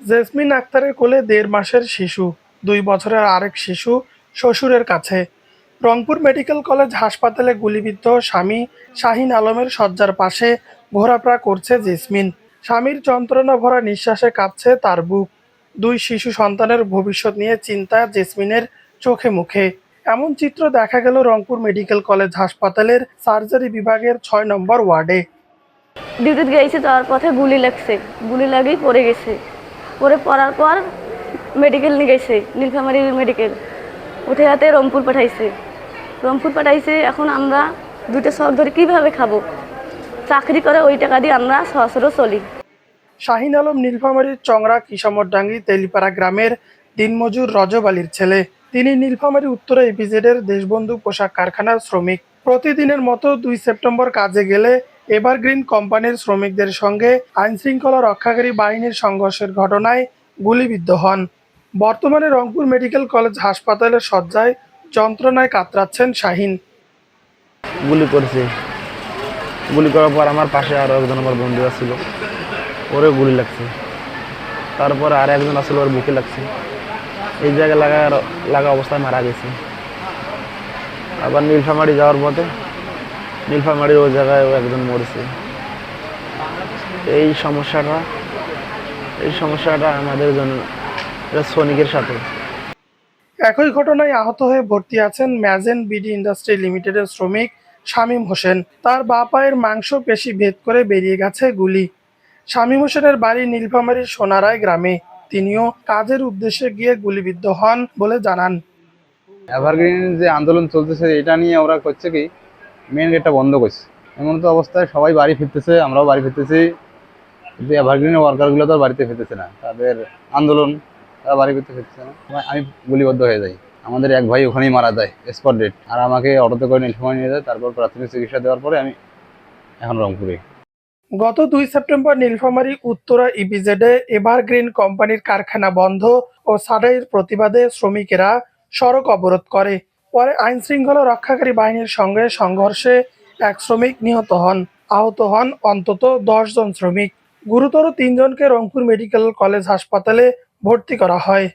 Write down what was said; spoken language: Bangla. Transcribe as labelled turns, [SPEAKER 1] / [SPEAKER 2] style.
[SPEAKER 1] জেসমিন আক্তারের কোলে দেড় মাসের শিশু, দুই বছরের আরেক শিশু শ্বশুরের কাছে। রংপুর মেডিকেল কলেজ হাসপাতালে গুলিবিদ্ধ স্বামী শাহিন আলমের শয্যার পাশে ঘোরাফেরা করছে জেসমিন। স্বামীর যন্ত্রণা ভরা নিঃশ্বাসে কাঁপছে তার বুক। দুই শিশু সন্তানের ভবিষ্যৎ নিয়ে চিন্তা জেসমিনের চোখে মুখে। এমন চিত্র দেখা গেল রংপুর মেডিকেল কলেজ হাসপাতালের সার্জারি বিভাগের ছয় নম্বর ওয়ার্ডে।
[SPEAKER 2] ডিউটিতে গেছি যাওয়ার পথে গুলি লাগছে। গুলি লাগেই পড়ে গেছে। পরে পড়ার পর মেডিকেল নিয়ে গেছে, নীলফামারী মেডিকেল উঠে হাতে রংপুর পাঠাইছে। রংপুর পাঠাইছে, এখন আমরা দুটো শখ ধরে কীভাবে খাব? চাকরি করে ওই টাকা দিয়ে আমরা সহসরও চলি।
[SPEAKER 1] শাহিন আলম, নীলফামারীর চংরা কিসমরডাঙ্গি তেলিপাড়া গ্রামের দিনমজুর রজব আলীর ছেলে। তিনি নীলফামারী উত্তরে এপিজেডের দেশবন্ধু পোশাক কারখানার শ্রমিক। প্রতিদিনের মতো দুই সেপ্টেম্বর কাজে গেলে এভারগ্রিন কোম্পানির শ্রমিকদের সঙ্গে আইনশৃঙ্খলা রক্ষাকারী বাহিনীর সংঘর্ষের ঘটনায় গুলিবিদ্ধ হন। বর্তমানে রংপুর মেডিকেল কলেজ হাসপাতালের শয্যায় যন্ত্রণায় কাতরাচ্ছেন শাহিন।
[SPEAKER 3] গুলি করেছে। গুলি করার পর আমার পাশে আরও একজন আমার বন্ধু ছিল ওরে গুলি লাগছে। তারপর আর একজন আসলে ওর বুকে লাগছে। এই জায়গায় লাগা লাগা অবস্থায় মারা গেছে। আবার নীলফামারি যাওয়ার পথে নীলফামারি ওই জায়গায় ও একজন মরেছে। এই সমস্যাটা এই সমস্যাটা আমাদের জন্য এটা শ্রমিকের সাথে।
[SPEAKER 1] একই ঘটনায় আহত হয়ে ভর্তি আছেন ম্যাজেন বিডি ইন্ডাস্ট্রি লিমিটেডের শ্রমিক শামীম হোসেন। তার বা পায়ের মাংস পেশি ভেদ করে বেরিয়ে গেছে গুলি। শামীম হোসেনের বাড়ি নীলফামারীর সোনারায় গ্রামে। তিনিও কাজের উদ্দেশ্যে গিয়ে গুলিবিদ্ধ হন বলে জানান।
[SPEAKER 4] এভারগ্রিন যে আন্দোলন চলতেছে এটা নিয়ে ওরা করছে কি মেন গেটটা বন্ধ করছে। এমন তো অবস্থায় সবাই বাড়ি ফিরতেছে, আমরাও বাড়ি ফিরতেছি। কিন্তু এভারগ্রিনের ওয়ার্কারগুলো তো বাড়িতে ফিরতেছে না। তাদের আন্দোলন, তারা বাড়ি ফিরতে ফিরতেছে না। আমি- আমি গুলিবদ্ধ হয়ে যাই। আমাদের এক ভাই ওখানেই মারা যায় স্পট ডেট আর আমাকে অটোতে করে নীলফামারী নিয়ে যায়, তারপর প্রাথমিক চিকিৎসা দেওয়ার পরে আমি এখন রংপুরে।
[SPEAKER 1] গত দুই সেপ্টেম্বর নীলফামারী, উত্তরা ইপিজেডে এভারগ্রিন কোম্পানির কারখানা বন্ধ ও সারাইয়ের প্রতিবাদে শ্রমিকেরা সড়ক অবরোধ করে। পরে আইন শৃঙ্খলা রক্ষাকারী বাহিনীর সঙ্গে সংঘর্ষে এক শ্রমিক নিহত হন। আহত হন অন্তত দশজন শ্রমিক। গুরুতর তিনজনকে রংপুর মেডিকেল কলেজ হাসপাতালে ভর্তি করা হয়।